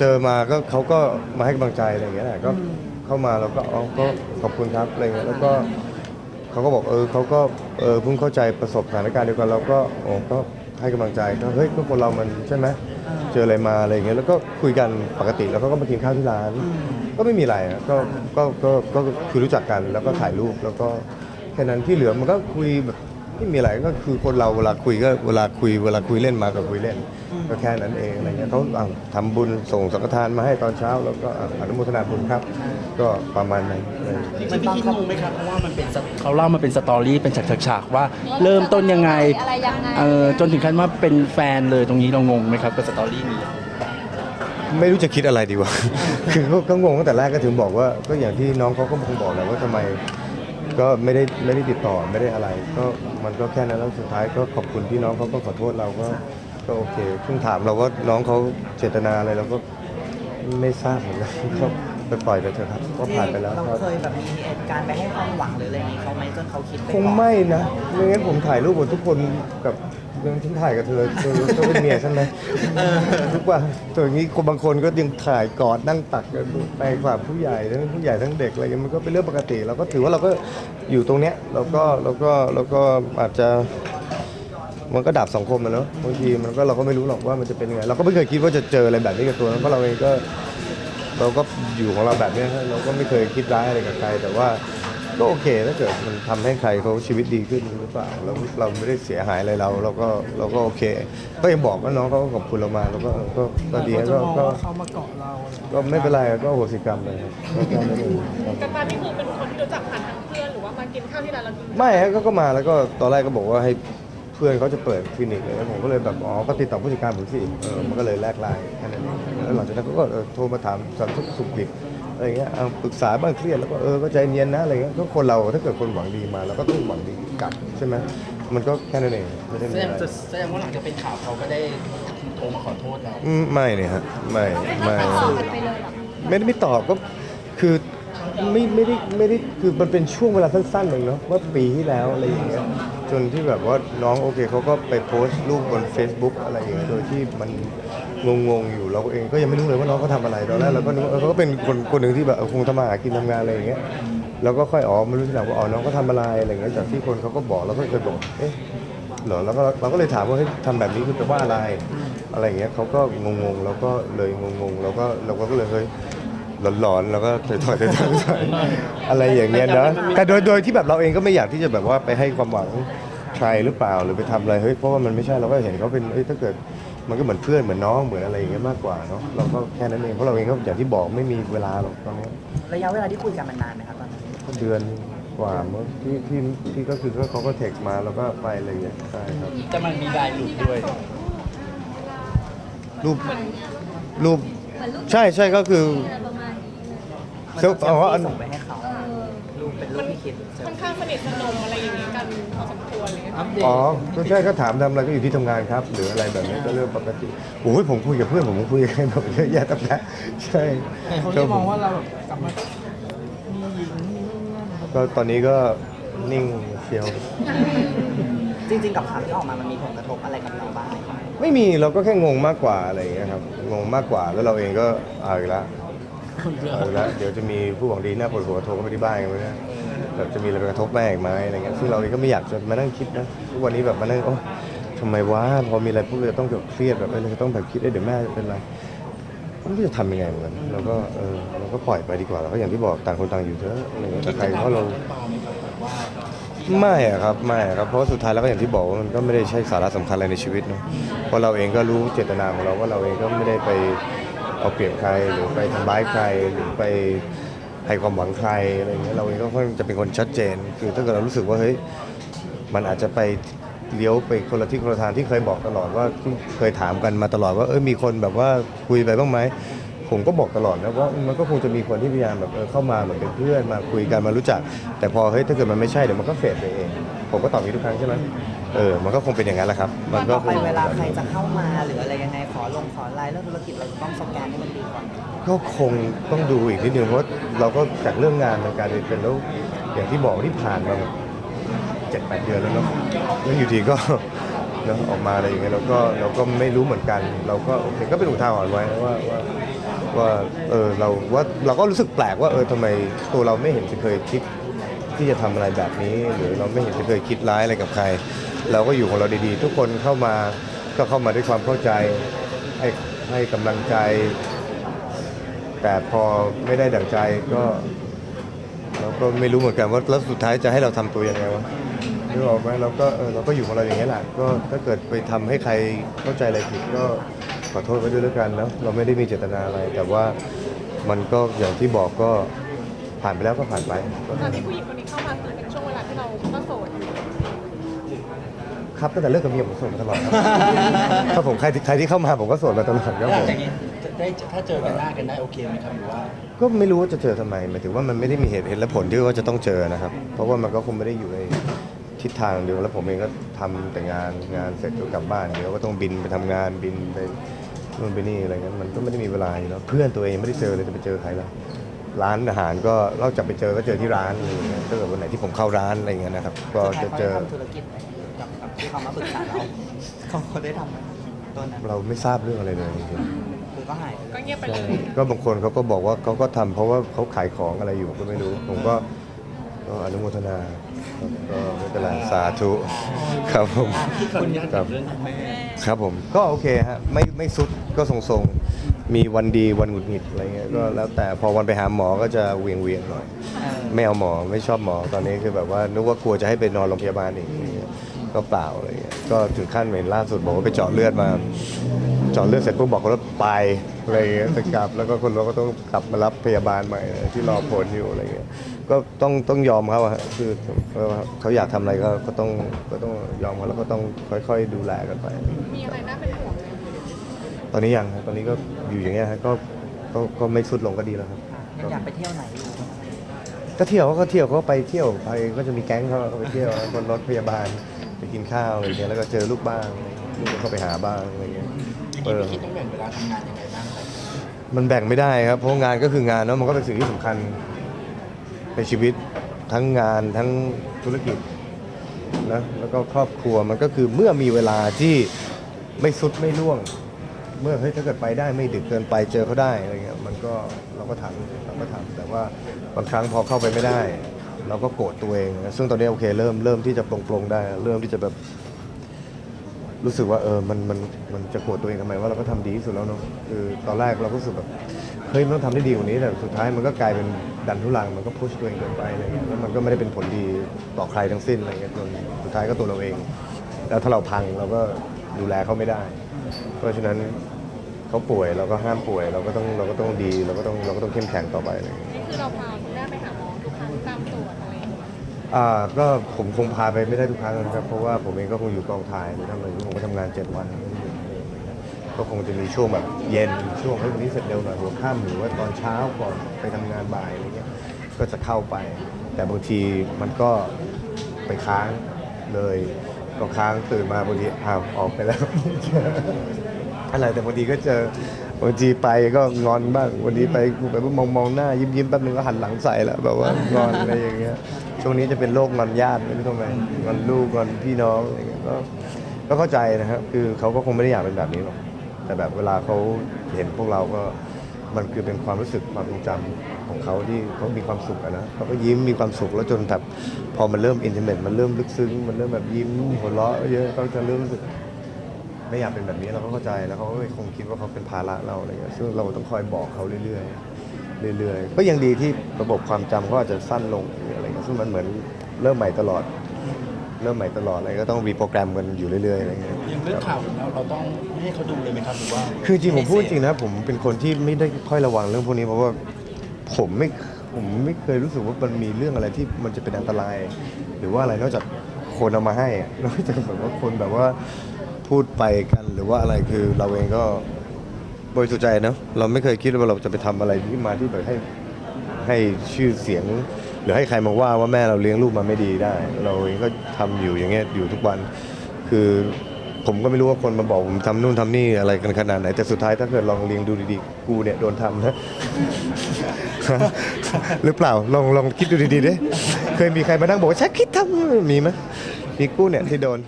เจอมาก็เขาก็มาให้กำลังใจอะไรอย่างเงี้ยแหละก็เข้ามาเราก็อ๋อก็ขอบคุณครับอะไรเงี้ยแล้วก็เขาก็บอกเออเขาก็เออเพิ่งเข้าใจประสบสถานการณ์เดียวกันเราก็โอ้ก็ให้กำลังใจก็เฮ้ยก็คนเรามันใช่ไหมเจออะไรมาอะไรเงี้ยแล้วก็คุยกันปกติแล้วเขาก็มากินข้าวที่ร้าน ก็ไม่มีอะไรอะก็ก็ก็ก็คือรู้จักกันแล้วก็ถ่ายรูปแล้วก็แค่นั้นที่เหลือมันก็คุยแบบ ไม่มีอะไรก็คือคนเราเวลาคุยก็เวลาคุยเวลาคุยเล่นมาก็คุยเล่น ก็แค่นั้นเองอะไรเงี้ยเขาอะทำบุญส่งสังฆทานมาให้ตอนเช้า แล้วก็อะอนุโมทนาบุญครับ ก็ประมาณนั้นเลย จริงๆพี่คิดงงไหมครับเพราะว่ามันเป็นสเขาเล่ามาเป็นสตอรี่เป็นฉากๆว่า เริ่มต้นยังไงอะไรยังไง เออจนถึงขั้นว่าเป็นแฟนเลยตรงนี้เรางงไหมครับกับสตอรี่นี้ ไม่รู้จะคิดอะไรดีวะ คือก็ก็งงตั้งแต่แรกก็ถึงบอกว่า ก็อย่างที่น้องเขาก็คงบอกแหละว่าทำไม ก็ไม่ได้ไม่ได้ติดต่อไม่ได้อะไร ก็มันก็แค่นั้นแล้วสุดท้ายก็ขอบคุณที่น้องเขาก็ขอโทษเราก็ก็โอเคเพิ่งถามเราว่าน้องเขาเจตนาอะไรเราก็ไม่ทราบเหมือนกันก็ไปปล่อยไปเถอะครับ ก็ผ่านไปแล้วเราครับ เคยแบบมีเหตุการณ์ไปให้ความหวังหรืออะไรอย่างนี้เขาไหมจนเขาคิดไปคงก่อน ไม่นะไม่งั้นผมถ่ายรูปกับทุกคนกับ เรื่องฉันถ่ายกับเธอเธอเธอเป็นเมียฉันไหมทุกวันตัวอย่างนี้คนบางคนก็ยังถ่ายกอดนั่งตักกันไปกว่าผู้ใหญ่ทั้งผู้ใหญ่ทั้งเด็กอะไรเงี้ยมันก็เป็นเรื่องปกติเราก็ถือว่าเราก็อยู่ตรงเนี้ยเราก็เราก็เราก็อาจจะ มันก็ดาบสองคมนะเนอะบางทีมันก็เราก็ไม่รู้หรอกว่ามันจะเป็นยังไงเราก็ไม่เคยคิดว่าจะเจออะไรแบบนี้กับตัวเราเพราะเราเองก็ เราก็อยู่ของเราแบบเนี้ยเราก็ไม่เคยคิดร้ายอะไรกับใครแต่ว่า ก็โอเคถ้าเกิดมันทำให้ใครเขาชีวิตดีขึ้นหรือเปล่าเราเราไม่ได้เสียหายอะไรเรา เราก็เราก็โอเค ก็ยังบอกว่าน้องเขาก็ขอบคุณเรามาแล้วก็ก็ก็ดีก็ก็เขามาเกาะเราก็ไม่เป็นไรก็โหสิกรรมเลยครับก็แค่นั้นเองครับกันมานี่คือเป็นคนที่รู้จักผ่านทางเพื่อนหรือว่ามากินข้าวที่ร้านเรากินไม่ฮะก็ก็มาแล้วก็ตอนแรกก็บอกว่าให้เพื่อนเขาจะเปิดคลินิกเลยแล้วผมก็เลยแบบอ๋อก็ติดต่อผู้จัดการผมสิเออมันก็เลยแลกไลน์แค่นั้นเองแล้วหลังจากนั้นเขาก็เออโทรมาถามสารทุกข์สุขดิบ อะไรเงี้ยเอาปรึกษาบ้างเครียดแล้วก็เออก็ใจเย็นนะอะไรเงี้ยก็คนเราถ้าเกิดคนหวังดีมาเราก็ต้องหวังดีกลับใช่ไหมมันก็แค่นั้นเองไม่ได้แสมีดงอะไรแสดงว่าหลังจากเป็นข่าวเขาก็ได้โทรมาขอโทษเรา อืมไม่เนี่ยฮะไม่ไม่ตอบกันไปเลยเหรอไม่ได้ไม่ตอบก็คือไม่ไม่ได้ไม่ได้คือมันเป็นช่วงเวลาสั้นๆเองเนาะว่าปีที่แล้วอะไรอย่างเงี้ยจนที่แบบว่าน้องโอเคเขาก็ไปโพสต์รูปบน Facebook อะไรอย่างเงี้ยโดยที่มัน งงๆอยู่เราเองก็ยังไม่รู้เลยว่าน้องเขาทำอะไรตอนแรกเราก็นึกว่าเออเขาก็เป็นคนคนหนึ่งที่แบบเออคงทำมาหากินทำงานอะไรอย่างเงี้ยแล้วก็ค่อยอ๋อมารู้ทีหลังว่าอ๋อน้องก็ทำอะไรอะไรอย่างเงี้ยจากที่คนเขาก็บอกเราก็เคยบอกเอ๊ะเหรอแล้วก็เราก็เลยถามว่าเฮ้ยทำแบบนี้คือแปลว่าอะไร อะไรอย่างเงี้ยเขาก็งงๆแล้วก็เลยงงๆแล้วก็เราก็เลยเฮ้ยหลอนๆแล้วก็ถอยๆถอยๆอะไรอย่างเงี้ยนะแต่โดยโดยที่แบบเราเองก็ไม่อยากที่จะแบบว่าไปให้ความหวังใครหรือเปล่าหรือไปทำอะไรเฮ้ยเพราะว่ามันไม่ใช่เราก็เห็นเขาเป็นเอ้ยถ้าเกิด มันก็เหมือนเพื่อนเหมือนน้องเหมือนอะไรอย่างเงี้ยมากกว่าเนาะเราก็แค่นั้นเองเพราะเราเองก็อย่างที่บอกไม่มีเวลาหรอกตอนนี้ระยะเวลาที่คุยกันมันนานไหมครับตอนนั้นก็เดือนกว่าเมื่อที่ที่ที่ก็คือก็เขาก็เทคมาแล้วก็ไปอะไรอย่างเงี้ยใช่ครับแต่มันมีรายหลุดด้วย รูปรูปเหมือนรูปใช่ใช่ก็คืออะไรประมาณนี้มันเซลเซลอ๋ออันฟี่ส่งไปให้ เขารูปเป็นรูปที่คิดเซลค่อนฟี่ข้างสนิทสนมอะไรอย่างนี้กันพอสมควรอะไรเลยอ๋อก็ใช่ก็ถามทำอะไรก็อยู่ที่ทำงานครับ หรืออะไรแบบนี้ก็เรื่องปกติโอ้ยผมคุยกับเพื่อนผมคุยกับใครแบบเยอะแยะตั้งแต่ใช่เขาก็จะมองว่าเราแบบกลับมามีหญิงมีนู่นนั่นก็ตอนนี้ก็นิ่งเชียว จริง ๆ กับข่าวที่ออกมามันมีผลกระทบอะไรกับเราบ้างไหมครับไม่มีเราก็แค่งงมากกว่าอะไรอย่างเงี้ยครับงงมากกว่าแล้วเราเองก็เอาอีกแล้วเอาอีกแล้วเดี๋ยวจะมีผู้หวังดีหน้าปวดหัวโทรเข้าไปที่บ้านกันไหมเนี่ย แบบจะมีอะไรกระทบแม่อีกไหมอะไรเงี้ยซึ่งเราเองก็ไม่อยากจะมานั่งคิดนะทุกวันนี้แบบมานั่งโอ้ทำไมวะพอมีอะไรปุ๊บเราต้องแบบเครียดแบบออเรต้องแบบคิดเอ้ยเดี๋ยวแม่จะเป็นไรไม่รู้จะทำยังไงเหมือนเราก็เออเราก็ปล่อยไปดีกว่าเพราะอย่างที่บอกต่างคนต่างอยู่เถอะอะไรเงี้ยแต่ใครเพราะเราไม่อะครับไม่อะครับเพราะสุดท้ายแล้วก็อย่างที่บอกว่ามันก็ไม่ได้ใช่สาระสำคัญอะไรในชีวิตเนอะเพราะเราเองก็รู้เจตนาของเราว่าเราเองก็ไม่ได้ไปเอาเปรียบใครหรือไปทำร้ายใครหรือไป ให้ความหวังใครอะไรเงี้ยเราเองก็ค่อนข้างจะเป็นคนชัดเจน คือถ้าเกิดเรารู้สึกว่าเฮ้ยมันอาจจะไปเลี้ยวไปคนละที่คนละทางที่เคยบอกตลอดว่าที่เคยถามกันมาตลอดว่าเอยมีคนแบบว่าคุยไปบ้างไหมผมก็บอกตลอดนะว่ามันก็คงจะมีคนที่พยายามแบบเออเข้ามาเหมือนเป็นเพื่อนมาคุยกันมารู้จัก แต่พอเฮ้ยถ้าเกิดมันไม่ใช่เดี๋ยวมันก็เฟดไปเอง ผมก็ตอบอย่างนี้ทุกครั้งใช่ไหมเออมันก็คงเป็นอย่างนั้นแหละครับ มันก็ต่อคไปงเวลาใครจะเข้ามาหรืออะไรยังไงขอลงขอไลน์เรื่องธุรกิจเราจะต้องสแกนให้มันดีก่อนก็คงต้องดูอีกนิดนึงเพราะเราก็จากเรื่องงานมันกลายเป็นแล้วอย่างที่บอกที่ผ่านมาเจ็ดแปดเดือนแล้วเนาะแล้วอยู่ทีก็ เนอะออกมาอะไรอย่างเงี้ยเราก็เราก็ไม่รู้เหมือนกัน เราก็โอเคก็เป็นอุทาหรณ์ไว้ว่าว่าว่าเออเราว่าเราก็รู้สึกแปลกว่าเออทำไมตัวเราไม่เห็นจะเคยคิด ที่จะทำอะไรแบบนี้ หรือเราไม่เห็นจะเคยคิดร้ายอะไรกับใคร เราก็อยู่ของเราดีๆ ทุกคนเข้ามาก็เข้ามาด้วยความเข้าใจให้ให้กำลังใจ แต่พอไม่ได้ดั่งใจก็เราก็ไม่รู้เหมือนกันว่าแล้วสุดท้ายจะให้เราทำตัวยังไงวะนึกออกไหมเราก็เออเราก็อยู่ของเราอย่างนี้แหละก็ถ้าเกิดไปทำให้ใครเข้าใจอะไรผิดก็ขอโทษไว้ด้วยแล้วกันเนาะเราไม่ได้มีเจตนาอะไร แต่ว่ามันก็อย่างที่บอกก็ ผ่านไปแล้วก็ผ่านไปก็ตอนที่ผู้หญิงคนนี้เข้ามาคือเป็นช่วงเวลาที่เราก็โสดอยู่ครับตั้งแต่เลิกกับเมียผมโสดมาตลอดครับถ้าผมใครที่ใครที่เข้ามาผมก็โสดมาตลอดครับผมอย่างนี้จะได้ถ้าเจอกันหน้ากันได้โอเคไหมครับหรือว่าก็ไม่รู้ว่าจะเจอทำไมหมายถึงว่ามันไม่ได้มีเหตุเหตุและผลที่ว่าจะต้องเจอนะครับ เพราะว่ามันก็คงไม่ได้อยู่ในทิศทางเดียวแล้วผมเองก็ทำแต่งานงานเสร็จก็กลับบ้านเดี๋ยวก็ต้องบินไปทำงานบินไปนู่นไปนี่อะไรเงี้ยมันก็ไม่ได้มีเวลาอยู่แล้วเพื่อนตัวเองไม่ได้เจอเลยจะไปเจอใครล่ะ ร้านอาหารก็นอกจากไปเจอก็เจอที่ร้านอะไรอย่างเงี้ยถ้าเกิดวันไหนที่ผมเข้าร้านอะไรเงี้ยนะครับ ก็สุดท้ายจะเขาเจอได้ทำธุรกิจไหมกับกับที่เขามาปรึกษาเราเขาเขาได้ทำไหมตัวนั้นเราไม่ทราบเรื่องอะไรเลยจริงคือก็หายไปเลยก็เงียบไปเลย ๆก็บางคนเขาก็บอกว่าเขาก็ทำเพราะว่าเขาขายของอะไรอยู่ก็ไม่รู้ ผมก็ก็อนุโมทนาครับก็ไม่เป็นไรสาธุครับผมที่ขออนุญาตครักับบเรื่องคุณแม่ ครับผมก็โอเคฮะไม่ไม่สุดก็ทรงๆ มีวันดีวันหงุดหงิดอะไรเงี้ยก็แล้วแต่พอวันไปหาหมอก็จะเวียงเวียงๆหน่อยเออไม่เอาหมอไม่ชอบหมอตอนนี้คือแบบว่านึกว่ากลัวจะให้ไปนอนโรงพยาบาลอีกอะไรเงี้ยก็เปล่าอะไรเงี้ยก็ถึงขั้นเห็นล่าสุดบอกว่าไปเจาะเลือดมา เจาะเลือดเสร็จปุ๊บบอกคนรถไปอะไรเงี้ยจะกลับแล้วก็คนรถก็ต้องกลับมารับพยาบาลใหม่ที่รอผลอยู่อะไรเงี้ยก็ต้องต้องยอมเขาอะฮะคือเขาอยากทำอะไรก็ก็ต้องก็ต้องยอมเขาแล้วก็ต้องค่อย ๆ ดูแลกันไป มีอะไรน่าเป็นห่วงไหม ตอนนี้ยังครับตอนนี้ก็อยู่อย่างเงี้ยฮะก็ก็ก็ไม่สุดลงก็ดีแล้วครับ ยังอยากไปเที่ยวไหนอยู่ก็เที่ยวเขาก็เที่ยวเขาก็ไปเที่ยวไปก็จะมีแก๊งเขาเขาไปเที่ยวบนรถพยาบาลไปกินข้าวอะไรเงี้ยแล้วก็เจอลูกบ้างลูกก็เข้าไปหาบ้างอะไรเงี้ยอย่างเอนี้อพี่คิดต้องแบ่งเวลาทำงานยังไงบ้างครับมันแบ่งไม่ได้ครับเพราะงานก็คืองานเนาะมันก็เป็นสิ่งที่สำคัญในชีวิตทั้งงานทั้งธุรกิจนะแล้วก็ครอบครัวมันก็คือเมื่อมีเวลาที่ไม่สุดไม่ล่วง เมื่อเฮ้ยถ้าเกิดไปได้ไม่ดึกเกินไปเจอเขาได้อะไรเงี้ยมันก็เราก็ทำเราก็ทำแต่ว่าบางครั้งพอเข้าไปไม่ได้ เราก็โกรธตัวเองนะซึ่งตอนนี้โอเคเริ่มเริ่มที่จะปลงๆได้ เริ่มที่จะแบบรู้สึกว่าเออ มัน มัน มันจะโกรธตัวเองทำไมว่าเราก็ทำดีที่สุดแล้วเนาะ คือตอนแรกเราก็รู้สึกแบบ เฮ้ยมันต้องทำได้ดีกว่านี้ แต่สุดท้ายมันก็กลายเป็นดันทุลัง มันก็พุชตัวเองเกินไปอะไรเงี้ย แล้วมันก็ไม่ได้เป็นผลดีต่อใครทั้งสิ้นอะไรเงี้ย จนสุดท้ายก็ตัวเราเอง แล้วถ้าเราพังเราก็ดูแลเขาไม่ได้ เพราะฉะนั้นเขาป่วยเราก็ห้ามป่วย เราก็ต้องเราก็ต้องดีเราก็ต้องเราก็ต้องเข้มแข็งต่อไปอะไรอย่างเงี้ยนี่คือเราพาคุณแม่ไปหาหมอทุกครั้งตามตรวจอะไรอย่างเงี้ยอ่าก็ผมคงพาไปไม่ได้ทุกครั้งนะครับ เพราะว่าผมเองก็คงอยู่กองถ่ายหรือทำอะไรอยู่ผมก็ทำงานเจ็ดวัน ก็คงจะมีช่วงแบบเย็นช่วงเฮ้ยวันนี้เสร็จเร็วหน่อยหัวค่ำหรือว่าตอนเช้าก่อนไปทำงานบ่ายอะไรเงี้ยก็จะเข้าไป แต่บางทีมันก็ไปค้างเลย ก็ค้างตื่นมาบางทีอ้าวออกไปแล้วอะไรแต่บางทีก็เจอบางทีไปก็งอนบ้าง วันนี้ไปกูไปมองมองหน้า ยิ้มยิ้มแป๊บนึงก็หันหลังใส่แล้วแบบว่างอนอะไรอย่างเงี้ยช่วงนี้จะเป็นโรคงอนญาติไม่รู้ทำไมงอนลูกงอนพี่น้องอะไรเงี้ยก็ก็เข้าใจนะครับคือเขาก็คงไม่ได้อยากเป็นแบบนี้หรอกแต่แบบเวลาเขาเห็นพวกเราก็ มันคือเป็นความรู้สึกความทรงจำของเขาที่เขามีความสุขอะนะเขาก็ยิ้มมีความสุขแล้วจนแบบพอมันเริ่มอินเทอร์เน็ตมันเริ่มลึกซึ้งมันเริ่มแบบยิ้มหัวเราะเยอะเขาจะเริ่มรู้สึก ไม่อยากเป็นแบบนี้เราก็เข้าใจแล้วเขาก็คงคิดว่าเขาเป็นภาระเราอะไรเงี้ยซึ่งเราต้องคอยบอกเขาเรื่อยๆเรื่อยๆก็ยังดีที่ระบบความจำเขาอาจจะสั้นลงหรืออะไรเงี้ยซึ่งมันเหมือนเริ่มใหม่ตลอด เริ่มใหม่ตลอดอะไรก็ต้องรีโปรแกรมกันอยู่เรื่อยๆอะไรเงี้ยอย่างเรื่องข่าวแล้วเราต้องไม่ให้เขาดูเลยไหมครับหรือว่าคือจริงผมพูดจริงนะผมเป็นคนที่ไม่ได้ค่อยระวังเรื่องพวกนี้เพราะว่าผมไม่ผมไม่เคยรู้สึกว่ามันมีเรื่องอะไรที่มันจะเป็นอันตราย หรือว่าอะไรนอกจากคนเอามาให้อะนอกจากแบบว่าคนแบบว่าพูดไปกันหรือว่าอะไรคือเราเองก็บริสุทธิ์ใจเนอะเราไม่เคยคิดว่าเราจะไปทำอะไรที่มาที่แบบให้ให้ชื่อเสียง หรือให้ใครมาว่าว่าแม่เราเลี้ยงลูกมาไม่ดีได้ เราเองก็ทำอยู่อย่างเงี้ยอยู่ทุกวัน คือผมก็ไม่รู้ว่าคนมาบอกผมทำนู่นทำนี่อะไรกันขนาดไหน แต่สุดท้ายถ้าเกิดลองเลี้ยงดูดีๆ กูเนี่ยโดนทำนะ หรือเปล่าลองลองคิดดูดีๆดิเคยมีใครมานั่งบอกว่าฉันคิดทำมีไหมมีกูเนี่ยที่โดน